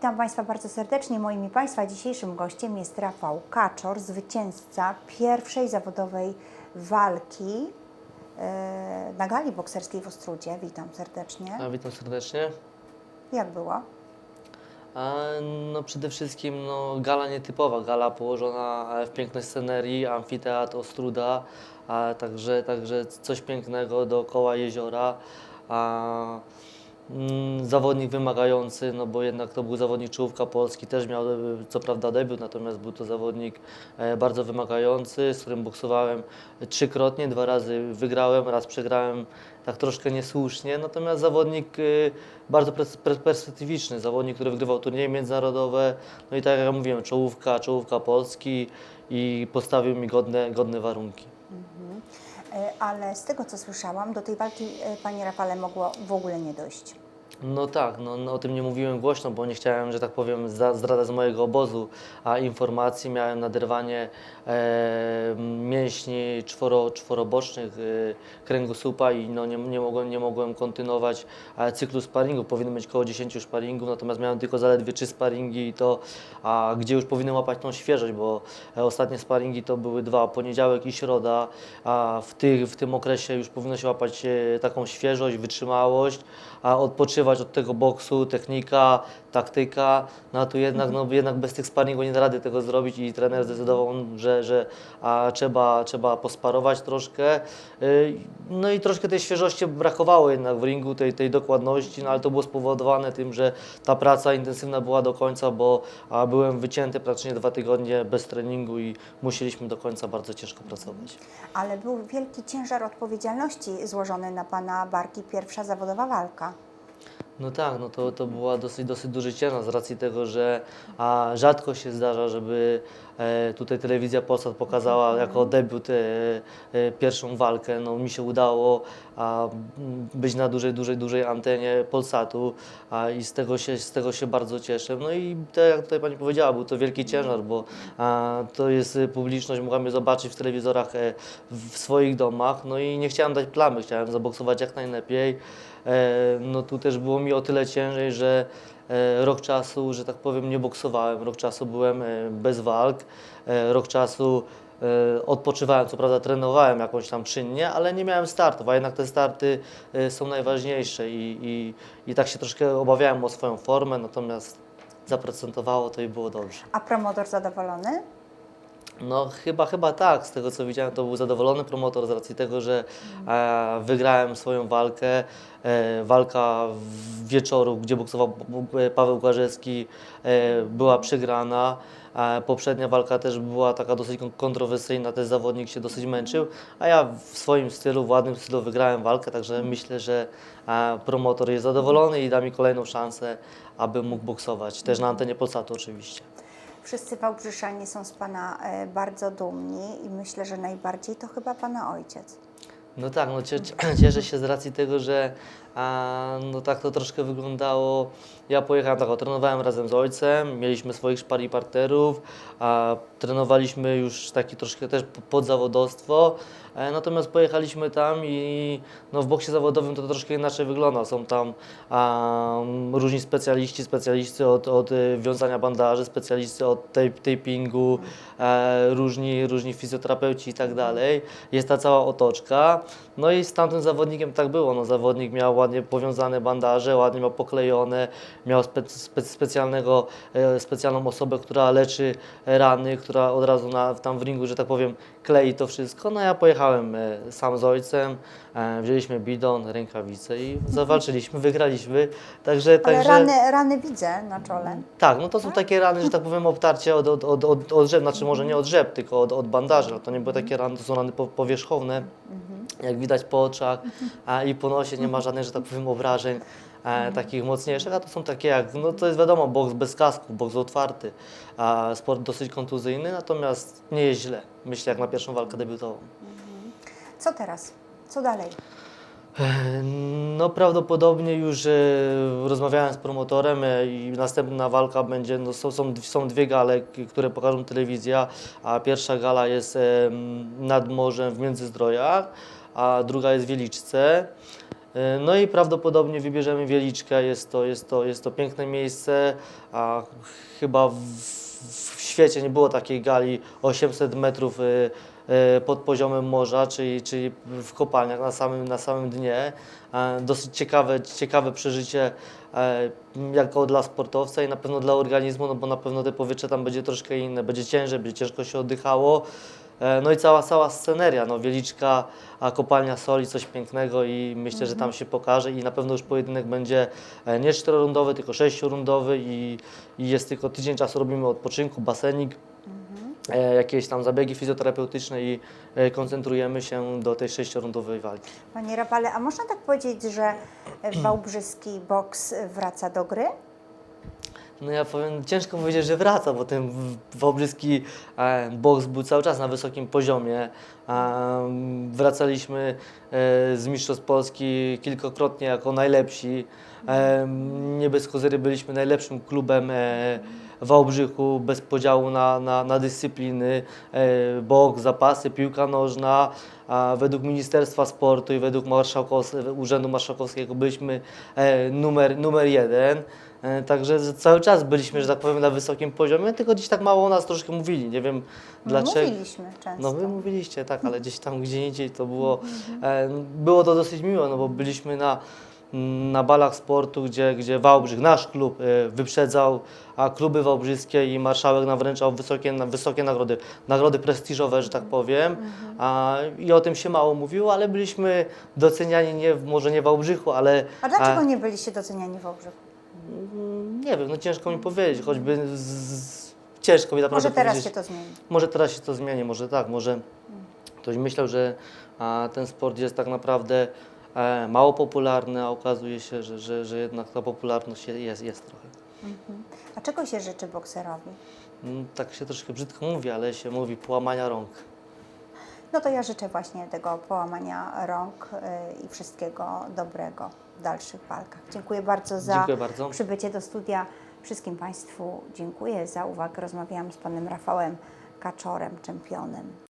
Witam Państwa bardzo serdecznie. Moim i Państwa dzisiejszym gościem jest Rafał Kaczor, zwycięzca pierwszej zawodowej walki e, na gali bokserskiej w Ostrudzie. Witam serdecznie. A, witam serdecznie. Jak było? A, no przede wszystkim no, gala nietypowa, gala położona w pięknej scenerii, amfiteatr Ostruda, a także, także coś pięknego dookoła jeziora. A, zawodnik wymagający, no bo jednak to był zawodnik czołówka Polski, też miał e, co prawda debiut, natomiast był to zawodnik e, bardzo wymagający, z którym boksowałem trzykrotnie, dwa razy wygrałem, raz przegrałem tak troszkę niesłusznie, natomiast zawodnik y, bardzo pers- pers- perspektywiczny, zawodnik, który wygrywał turnieje międzynarodowe, no i tak jak mówiłem, czołówka, czołówka Polski i postawił mi godne, godne warunki. E, Ale z tego co słyszałam, do tej walki e, Panie Rafale mogło w ogóle nie dojść. No tak, no, no o tym nie mówiłem głośno, bo nie chciałem, że tak powiem, zdradzać z mojego obozu a informacji. Miałem naderwanie e, mięśni czworo, czworobocznych e, kręgosłupa i no, nie, nie, mogłem, nie mogłem kontynuować e, cyklu sparingu. Powinno być około 10 sparingów, natomiast miałem tylko zaledwie 3 sparingi i to, a gdzie już powinien łapać tą świeżość, bo e, ostatnie sparingi to były dwa, poniedziałek i środa, a w, tych, w tym okresie już powinno się łapać e, taką świeżość, wytrzymałość, a odpoczywać od tego boksu, technika, taktyka, no a tu jednak, no, jednak bez tych sparingów nie da rady tego zrobić i trener zdecydował, że, że a, trzeba, trzeba posparować troszkę. Y, No i troszkę tej świeżości brakowało jednak w ringu, tej, tej dokładności, no ale to było spowodowane tym, że ta praca intensywna była do końca, bo a, byłem wycięty praktycznie dwa tygodnie bez treningu i musieliśmy do końca bardzo ciężko pracować. Ale był wielki ciężar odpowiedzialności złożony na Pana barki pierwsza zawodowa walka. No tak, no to, to była dosyć, dosyć duży ciężar z racji tego, że a, rzadko się zdarza, żeby e, tutaj telewizja Polsat pokazała jako debiut e, e, pierwszą walkę. No mi się udało a, być na dużej, dużej, dużej antenie Polsatu a, i z tego, się, z tego się bardzo cieszę. No i tak jak tutaj Pani powiedziała, był to wielki ciężar, bo a, to jest publiczność, mogła mnie zobaczyć w telewizorach e, w swoich domach, no i nie chciałem dać plamy, chciałem zaboksować jak najlepiej. E, no tu też było mi o tyle ciężej, że e, rok czasu, że tak powiem, nie boksowałem, rok czasu byłem e, bez walk, rok czasu odpoczywałem, co prawda trenowałem jakąś tam czynnie, ale nie miałem startów, a jednak te starty są najważniejsze i, i, i tak się troszkę obawiałem o swoją formę, natomiast zaprocentowało to i było dobrze. A promotor zadowolony? No chyba, chyba tak. Z tego co widziałem, to był zadowolony promotor z racji tego, że e, wygrałem swoją walkę. E, walka w wieczoru, gdzie boksował Paweł Głażewski, e, była przegrana. E, poprzednia walka też była taka dosyć kon- kontrowersyjna, też zawodnik się dosyć męczył, a ja w swoim stylu, w ładnym stylu wygrałem walkę, także myślę, że e, promotor jest zadowolony i da mi kolejną szansę, aby mógł boksować. Też na antenie Polsatu oczywiście. Wszyscy Wałbrzyszanie są z Pana e, bardzo dumni i myślę, że najbardziej to chyba Pana ojciec. No tak, no cie, cie- cieszę się z racji tego, że a, no tak to troszkę wyglądało. Ja pojechałem tak, trenowałem razem z ojcem, mieliśmy swoich szpari partnerów, a trenowaliśmy już taki troszkę też podzawodowstwo. E, natomiast pojechaliśmy tam i no, w boksie zawodowym to troszkę inaczej wygląda. Są tam różni specjaliści, specjaliści od, od y, wiązania bandaży, specjaliści od tapingu, e, różni, różni fizjoterapeuci i tak dalej. Jest ta cała otoczka. No i z tamtym zawodnikiem tak było. No, zawodnik miał ładnie powiązane bandaże, ładnie miał poklejone, miał spe, spe, specjalnego, e, specjalną osobę, która leczy rany, która od razu na, tam w ringu, że tak powiem, klei to wszystko. No ja pojechałem e, sam z ojcem, e, wzięliśmy bidon, rękawice i zawalczyliśmy, wygraliśmy. Także, Ale także... rany, rany widzę na czole. Tak, no to są takie rany, że tak powiem, obtarcie od, od, od, od, od rzep, znaczy może nie od rzep, tylko od, od bandaży. No to nie były takie rany, to są rany po, powierzchowne, jak widać po oczach a, i po nosie nie ma żadnych, że tak powiem, obrażeń e, takich mocniejszych, a to są takie jak, no to jest wiadomo, boks bez kasku, boks otwarty, a sport dosyć kontuzyjny, natomiast nie jest źle, myślę, jak na pierwszą walkę debiutową. Co teraz? Co dalej? No prawdopodobnie już e, rozmawiałem z promotorem e, i następna walka będzie, no, są, są, są dwie gale, które pokażą telewizja, a pierwsza gala jest e, nad morzem w Międzyzdrojach, a druga jest w Wieliczce. E, No i prawdopodobnie wybierzemy Wieliczkę. Jest to, jest to, jest to piękne miejsce, a chyba w, w świecie nie było takiej gali 800 metrów e, e, pod poziomem morza, czyli, czyli w kopalniach na samym, na samym dnie. E, Dosyć ciekawe, ciekawe przeżycie e, jako dla sportowca i na pewno dla organizmu, no bo na pewno te powietrze tam będzie troszkę inne, będzie ciężej, będzie ciężko się oddychało. E, No i cała, cała sceneria, no Wieliczka, a kopalnia soli, coś pięknego i myślę, że tam się pokaże i na pewno już pojedynek będzie e, nie czterorundowy, tylko sześciorundowy i, i jest tylko tydzień czasu robimy odpoczynku, basenik, e, jakieś tam zabiegi fizjoterapeutyczne i koncentrujemy się do tej sześciorundowej walki. Panie Rafale, a można tak powiedzieć, że wałbrzyski boks wraca do gry? No ja powiem, ciężko powiedzieć, że wraca, bo ten wałbrzyski e, boks był cały czas na wysokim poziomie. E, wracaliśmy e, z Mistrzostw Polski kilkakrotnie jako najlepsi. E, nie bez kozery byliśmy najlepszym klubem e, Wałbrzychu, bez podziału na, na, na dyscypliny, e, boks, zapasy, piłka nożna. A według Ministerstwa Sportu i według Marszałkows- Urzędu Marszałkowskiego byliśmy e, numer, numer jeden. E, Także cały czas byliśmy, że tak powiem, na wysokim poziomie, tylko gdzieś tak mało o nas troszkę mówili. Nie wiem My dlaczego. Mówiliśmy często. No wy mówiliście, tak, ale gdzieś tam gdzie indziej to było, było to dosyć miło, no bo byliśmy na, na balach sportu, gdzie, gdzie Wałbrzych, nasz klub e, wyprzedzał, a kluby wałbrzyskie i marszałek nam wręczał wysokie, wysokie nagrody, nagrody prestiżowe, że tak powiem. A, I o tym się mało mówiło, ale byliśmy doceniani nie, może nie w Wałbrzychu, ale A dlaczego nie byliście doceniani w Wałbrzychu? Mm, Nie wiem, no ciężko mi powiedzieć, choćby z, z, ciężko mi naprawdę Może teraz powiedzieć. się to zmieni. Może teraz się to zmieni, może tak, może ktoś myślał, że a, ten sport jest tak naprawdę mało popularny, a okazuje się, że, że, że jednak ta popularność je- jest, jest trochę. A czego się życzy bokserowi? Mm, Tak się troszkę brzydko mówi, ale się mówi połamania rąk. No to ja życzę właśnie tego połamania rąk y, i wszystkiego dobrego w dalszych walkach. Dziękuję bardzo za Dziękuję bardzo. przybycie do studia. Wszystkim Państwu dziękuję za uwagę. Rozmawiałam z Panem Rafałem Kaczorem, czempionem